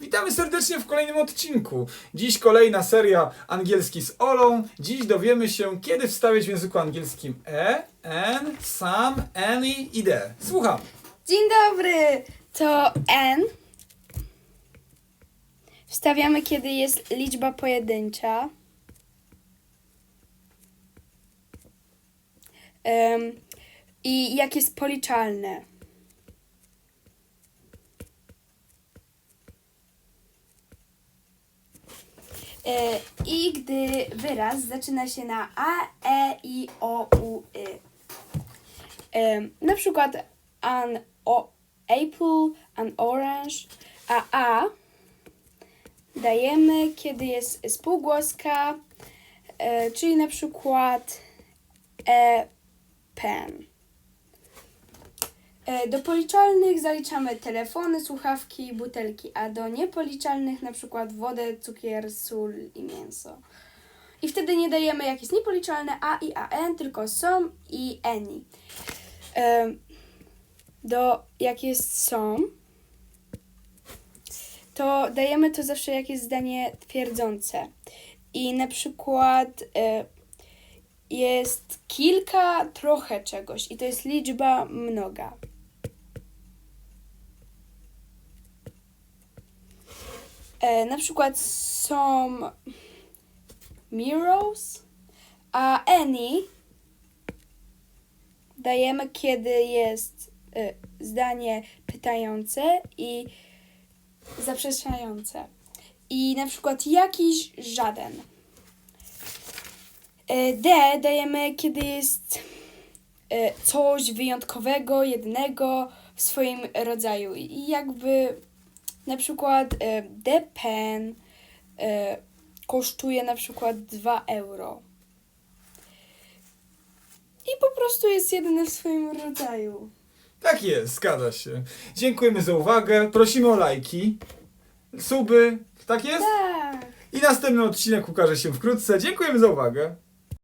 Witamy serdecznie w kolejnym odcinku. Dziś kolejna seria angielski z Olą. Dziś dowiemy się, kiedy wstawiać w języku angielskim e, n, sam, any i d. Słucham. Dzień dobry! To n. Wstawiamy, kiedy jest liczba pojedyncza. I jak jest policzalne. I gdy wyraz zaczyna się na a, e, i, o, u, y. Em, na przykład an o, apple, an orange, a a dajemy, kiedy jest spółgłoska, e, czyli na przykład e, pen. E, do policzalnych zaliczamy telefony, słuchawki, butelki, a do niepoliczalnych na przykład wodę, cukier, sól i mięso. I wtedy nie dajemy, jak jest niepoliczalne a i an, tylko są i any. Em, do jak jest są, to dajemy to zawsze jak jest zdanie twierdzące. I na przykład e, jest kilka, trochę czegoś i to jest liczba mnoga. E, na przykład są mirrors, a any dajemy, kiedy jest y, zdanie pytające i zaprzeczające. I na przykład jakiś żaden. Y, D dajemy, kiedy jest y, coś wyjątkowego, jednego w swoim rodzaju. I jakby na przykład y, the pen y, kosztuje na przykład 2 euro. I po prostu jest jedyny w swoim rodzaju. Tak jest, zgadza się. Dziękujemy za uwagę. Prosimy o lajki, suby. Tak jest? Tak. I następny odcinek ukaże się wkrótce. Dziękujemy za uwagę.